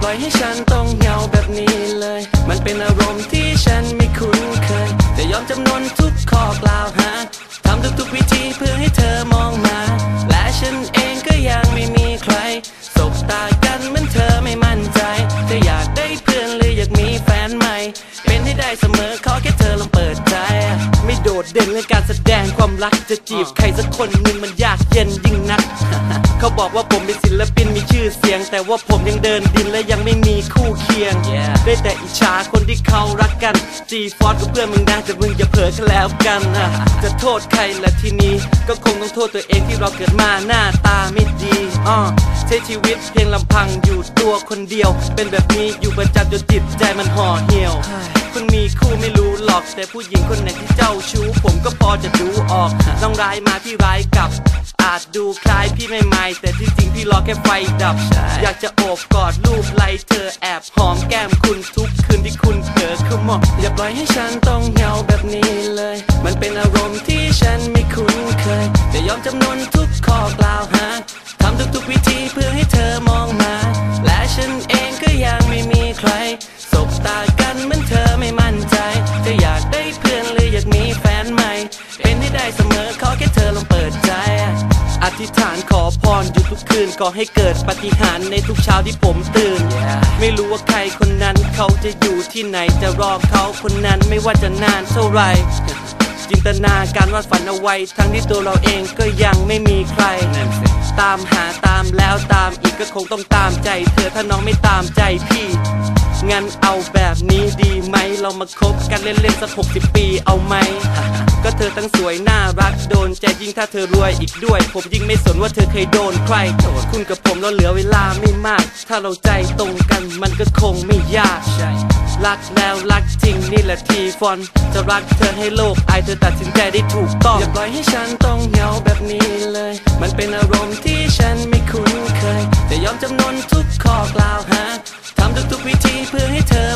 ปล่อยให้ฉันต้องเหงาแบบนี้เลย มันเป็นอารมณ์ที่ฉันไม่คุ้นเคย ไม่โดดเด่นในการแสดงความรักจะจีบใครสักคนหนึ่งมันยากเย็นยิ่งนัก เขาบอกว่าผมเป็นศิลปินมีชื่อเสียง แต่ว่าผมยังเดินดินและยังไม่มีคู่เคียง ได้แต่อิจฉาคนที่เขารักกันจีฟอสกับเพื่อนมึงนะแต่มึงอย่าเผลอกันแล้วกันอะจะโทษใครละทีนี้ ก็คงต้องโทษตัวเองที่เราเกิดมาหน้าตาไม่ดีอ่อใช้ชีวิตเพียงลำพังอยู่ตัวคนเดียว เป็นแบบนี้อยู่ประจำจนจิตใจมันห่อเหี่ยว คุณมีคู่ไม่รู้หร อกแต่ผู้หญิงคนไหนที่เจ้าชู้ ผมก็พอจะดูออกต้องร้ายมาพี่ร้ายกลับ อาจดูคล้ายพี่ไม่ไม่แต่ที่จริงพี่รอแค่ไฟดับ อยากจะโอบกอดรูปไล่เธอแอบหอมแก้มคุณทุกคืนที่คุณเผลอคือมออย่าปล่อยให้ฉันต้องเหงาแบบนี้เลย มันเป็นอารมณ์ที่ฉันไม่คุ้นเคยจะยอมจำนนทุกข้อกล่าวหาทำทุกๆวิธีเพื่อให้เธ ธิษฐานขอพรอยู่ทุกคืนขอให้เกิดปฏิหารในทุกเช้าที่ผมตื่น ไม่รู้ว่าใครคนนั้นเขาจะอยู่ที่ไหนจะรอเขาคนนั้นไม่ว่าจะนานเท่าไหร่จินตนาการวาดฝันเอาไว้ ทั้งที่ตัวเราเองก็ยังไม่มีใคร ตามหาตามแล้วตามอีกก็คงต้องตามใจ เธอถ้าน้องไม่ตามใจพี่ งั้นเอาแบบนี้ดีไหม เรามาคบกันเล่นๆสักหกสิบปีเอาไหม เธอทั้งสวยน่ารักโดนใจยิ่งถ้าเธอรวยอีกด้วย ผมยิ่งไม่สนว่าเธอเคยโดนใครคุณกับผมเราเหลือเวลาไม่มาก ถ้าเราใจตรงกันมันก็คงไม่ยากรักแล้วรักจริงนี่แหละทีฟอน จะรักเธอให้โลกอายเธอตัดสินใจได้ถูกต้อง อย่าปล่อยให้ฉันต้องเหงาแบบนี้เลย มันเป็นอารมณ์ที่ฉันไม่คุ้นเคยจะยอมจำนนทุกข้อกล่าวหาทำทุกๆวิธีเพื่อให้เธอ